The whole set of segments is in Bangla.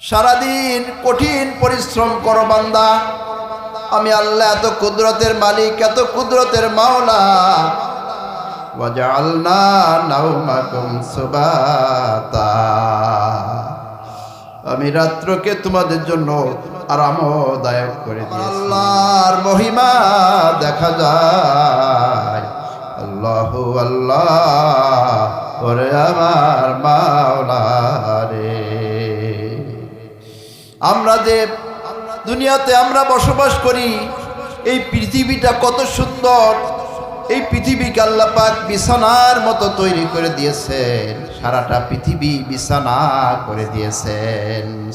সারাদিন কঠিন পরিশ্রম করো বান্দা। আমি আল্লাহ এত কুদরতের মালিক এত কুদরতের মাওলা। আমি রাত্রকে তোমাদের জন্য আরামদায়ক করে দিয়েছি। আল্লাহর মহিমা দেখা যায়। আল্লাহ আল্লাহ ওরে আমার মাওলা রে। আমরা যে দুনিয়াতে আমরা বসবাস করি, এই পৃথিবীটা কত সুন্দর। এই পৃথিবীকে আল্লাহ পাক বিছানার মতো তৈরি করে দিয়েছেন। সারাটা পৃথিবী বিছানা করে দিয়েছেন।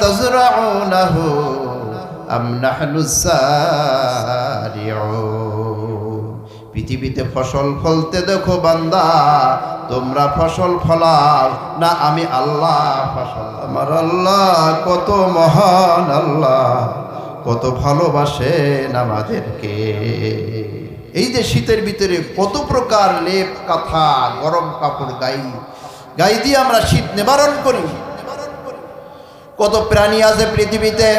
তাজরাউনাহু আম সারিউন। পৃথিবীতে ফসল ফলতে দেখো বান্দা, তোমরা ফসল ফলাও। না, আমি আল্লাহ ফসল। আমার আল্লাহ কত মহান আল্লাহ, কত ভালোবাসেন আমাদেরকে। এই যে শীতের ভিতরে কত প্রকার লেপ কাঁথা, গরম কাপড় গাই গাই দিয়ে আমরা শীত নিবারণ করি। কত প্রাণী আছে পৃথিবীতে?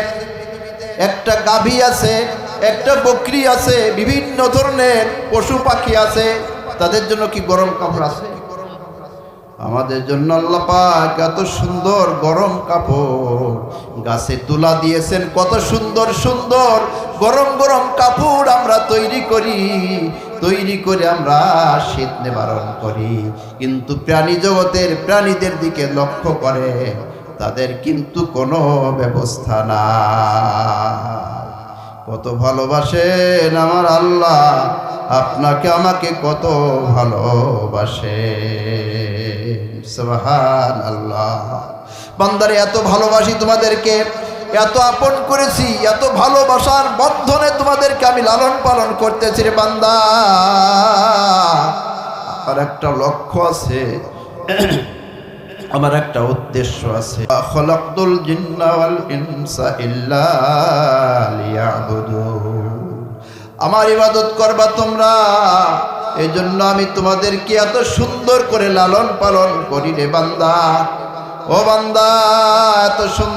একটা গাভী আছে একটা বকরি আছে, বিভিন্ন ধরনের পশু পাখি আছে, তাদের জন্য কি গরম কাপড় আছে? আমাদের জন্য আল্লাহ পাক এত সুন্দর গরম কাপড়। গাছে তুলা দিয়েছেন, কত সুন্দর সুন্দর গরম গরম কাপড় আমরা তৈরি করি। তৈরি করে আমরা শীত নিবারণ করি। কিন্তু প্রাণী জগতের প্রাণীদের দিকে লক্ষ্য করে, তাদের কিন্তু কোনো ব্যবস্থা না কত ভালোবাসেন আমার আল্লাহ, আপনাকে আমাকে কত ভালোবাসে সুবহান আল্লাহ বান্দারে, এত ভালোবাসি তোমাদেরকে, এত আপন করেছি, এত ভালোবাসার বন্ধনে তোমাদেরকে আমি লালন পালন করতেছি রে বান্দা। আর একটা লক্ষ্য আছে আমার একটা উদ্দেশ্য আছে। আমার ইবাদত করবা তোমরা এই জন্য আমি তোমাদেরকে এত সুন্দর করে লালন পালন করি রে বান্দা। ও বান্দা, এত সুন্দর